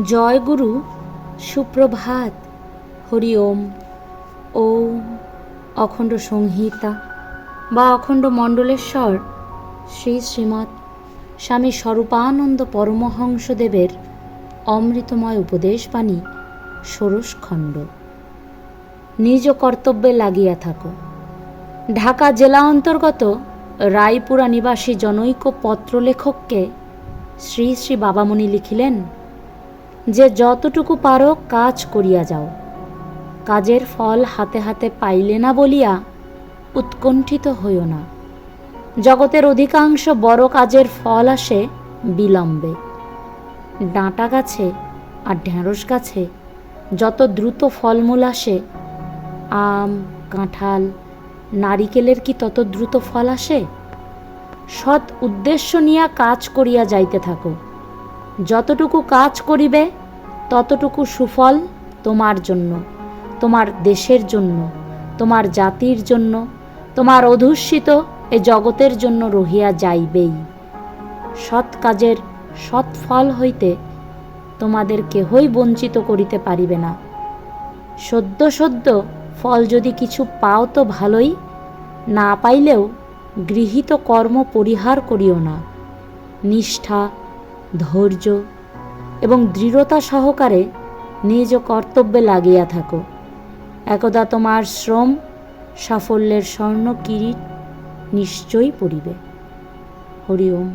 জয় গুরু সুপ্রভাত। হরি ওম। ওম অখণ্ড সংহিতা বা অখণ্ড মণ্ডলেশ্বর শ্রী শ্রীমৎ স্বামী স্বরূপানন্দ পরমহংসদেবের অমৃতময় উপদেশ উপদেশবাণী ষোড়শখণ্ড নিজ কর্তব্যে লাগিয়া থাকো। ঢাকা জেলা অন্তর্গত রায়পুরা নিবাসী জনৈক পত্রলেখককে শ্রী শ্রী বাবামণি লিখিলেন যে যতটুকু পারো কাজ করিয়া যাও। কাজের ফল হাতে হাতে পাইলে না বলিয়া উৎকণ্ঠিত হইও না। জগতের অধিকাংশ বড় কাজের ফল আসে বিলম্বে। ডাঁটা গাছে আর ঢেঁড়স গাছে যত দ্রুত ফলমূল আসে, আম, কাঁঠাল, নারিকেলের কি তত দ্রুত ফল আসে? সৎ উদ্দেশ্য নিয়া কাজ করিয়া যাইতে থাকো। যতটুকু কাজ করিবে, ততটুকু সুফল তোমার জন্য, তোমার দেশের জন্য, তোমার জাতির জন্য, তোমার অধুষ্যিত এ জগতের জন্য রহিয়া যাইবেই। সৎ কাজের সৎ ফল হইতে তোমাদের কেহই বঞ্চিত করিতে পারিবে না। সদ্য সদ্য ফল যদি কিছু পাও তো ভালোই, না পাইলেও গৃহীত কর্ম পরিহার করিও না। নিষ্ঠা ধৈর্য এবং দৃঢ়তা সহকারে নিজ কর্তব্যে লাগিয়া থাকো। একদা তোমার শ্রম, সাফল্যের স্বর্ণ কিরিট নিশ্চয়ই পড়িবে। হরি ওম।